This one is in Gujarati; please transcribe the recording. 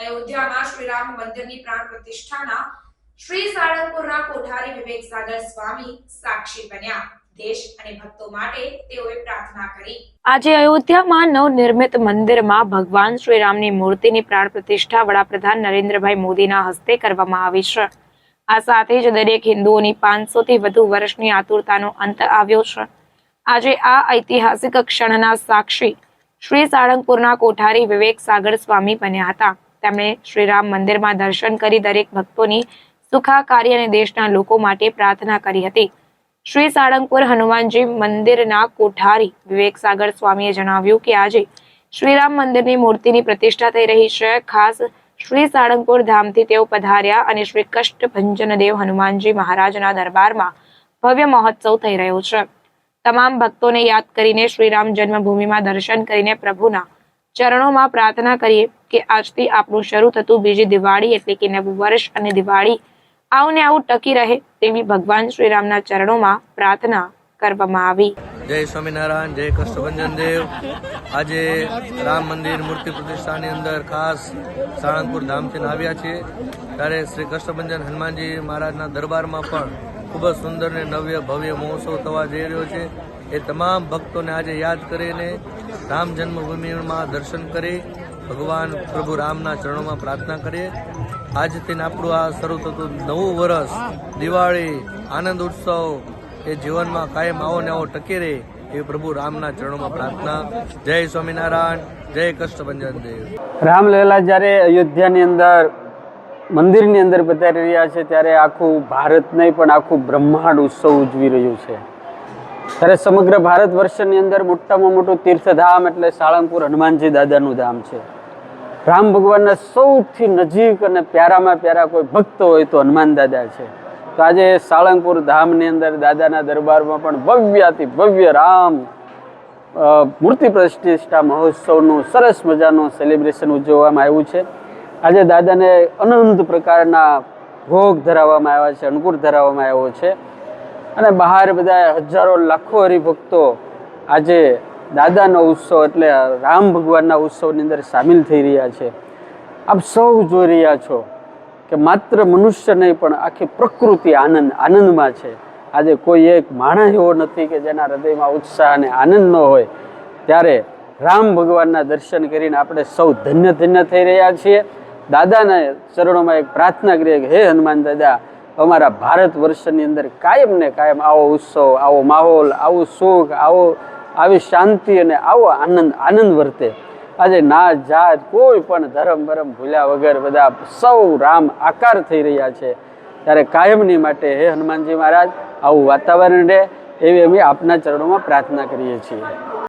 અયોધ્યામાં શ્રી રામ મંદિરની પ્રાણ પ્રતિષ્ઠાના શ્રી સાળંગપુરના કોઠારી વિવેક સાગર સ્વામી સાક્ષી બન્યા. આજે અયોધ્યામાં નવનિર્મિત મંદિરમાં ભગવાન શ્રીરામની મૂર્તિની પ્રાણ વડાપ્રધાન નરેન્દ્રભાઈ મોદીના હસ્તે કરવામાં આવી છે. આ સાથે જ દરેક હિન્દુઓની પાંચસોથી વધુ વર્ષની આતુરતાનો અંત આવ્યો છે. આજે આ ઐતિહાસિક ક્ષણના સાક્ષી શ્રી સાળંગપુરના કોઠારી વિવેક સાગર સ્વામી બન્યા હતા. તેમણે શ્રીરામ મંદિરમાં દર્શન કરી દરેક ભક્તોની સુખાકારી અને દેશના લોકો માટે પ્રાર્થના કરી હતી. શ્રી સાળંગપુર હનુમાનજી મંદિરના કોઠારી વિવેક સાગર સ્વામીએ જણાવ્યું કે આજે શ્રીરામ મંદિરની મૂર્તિની પ્રતિષ્ઠા થઈ રહી છે. ખાસ શ્રી સાળંગપુર ધામથી તેઓ પધાર્યા અને શ્રી કષ્ટ ભંજનદેવ હનુમાનજી મહારાજના દરબારમાં ભવ્ય મહોત્સવ થઈ રહ્યો છે. તમામ ભક્તોને યાદ કરીને શ્રીરામ જન્મભૂમિમાં દર્શન કરીને પ્રભુના ચરણોમાં પ્રાર્થના કરીએ કે આજથી આપણું શરૂ થતું બીજી દિવાળી એટલે કે નવું વર્ષ અને દિવાળી આવને આવું ટકી રહે તેવી ભગવાન શ્રીરામના ચરણોમાં પ્રાર્થના કરવામાં આવી. જય સ્વામિનારાયણ, જય કષ્ટભંજન દેવ. આજે રામ મંદિર મૂર્તિ પ્રતિષ્ઠાની અંદર ખાસ સાળંગપુર ધામથી આવ્યા છીએ. ત્યારે શ્રી કષ્ટભંજન હનુમાનજી મહારાજના દરબારમાં પણ ખૂબ જ સુંદર ને નવ્ય ભવ્ય મહોત્સવ થવા જઈ રહ્યો છે. એ તમામ ભક્તોને આજે યાદ કરીને રામ જન્મભૂમિમાં દર્શન કરી ભગવાન પ્રભુ રામના ચરણોમાં પ્રાર્થના કરીએ. આજથી આપણું આ શરૂ થતું નવું વર્ષ, દિવાળી, આનંદ ઉત્સવ, એ જીવનમાં કાયમ આવો ને આવો ટકી રહે એ પ્રભુ રામના ચરણોમાં પ્રાર્થના. જય સ્વામિનારાયણ, જય કષ્ટભંજન દેવ. રામલીલા જ્યારે અયોધ્યાની અંદર મંદિરની અંદર બતાવી રહ્યા છે ત્યારે આખું ભારત નહીં, પણ આખું બ્રહ્માંડ ઉત્સવ ઉજવી રહ્યું છે. ત્યારે સમગ્ર ભારત વર્ષની અંદર મોટામાં મોટું તીર્થધામ એટલે સાળંગપુર હનુમાનજી દાદાનું ધામ છે. રામ ભગવાનના સૌથી નજીક અને પ્યારામાં પ્યારા કોઈ ભક્ત હોય તો હનુમાન દાદા છે. તો આજે સાળંગપુર ધામની અંદર દાદાના દરબારમાં પણ ભવ્યાથી ભવ્ય રામ મૂર્તિ પ્રતિષ્ઠા મહોત્સવનું સરસ મજાનું સેલિબ્રેશન ઉજવવામાં આવ્યું છે. આજે દાદાને અનંત પ્રકારના ભોગ ધરાવવામાં આવ્યા છે અનુકૂળ ધરાવવામાં આવ્યો છે. અને બહાર બધા હજારો લાખો હરિભક્તો આજે દાદાનો ઉત્સવ એટલે રામ ભગવાનના ઉત્સવની અંદર સામેલ થઈ રહ્યા છે. આપ સૌ જોઈ રહ્યા છો કે માત્ર મનુષ્ય નહીં, પણ આખી પ્રકૃતિ આનંદ, આનંદમાં છે. આજે કોઈ એક માણસ એવો નથી કે જેના હૃદયમાં ઉત્સાહ અને આનંદ ન હોય. ત્યારે રામ ભગવાનના દર્શન કરીને આપણે સૌ ધન્ય ધન્ય થઈ રહ્યા છીએ. દાદાના ચરણોમાં એક પ્રાર્થના કરીએ કે, હે હનુમાન દાદા, અમારા ભારત વર્ષની અંદર કાયમ ને કાયમ આવો ઉત્સવ, આવો માહોલ, આવું સુખ આવો, આવી શાંતિ અને આવો આનંદ આનંદ વર્તે. આજે ના, જાત, કોઈ પણ ધર્મ, બરમ ભૂલ્યા વગર બધા સૌ રામ આકાર થઈ રહ્યા છે. ત્યારે કાયમની માટે, હે હનુમાનજી મહારાજ, આવું વાતાવરણ રહે, એવી અમે આપના ચરણોમાં પ્રાર્થના કરીએ છીએ.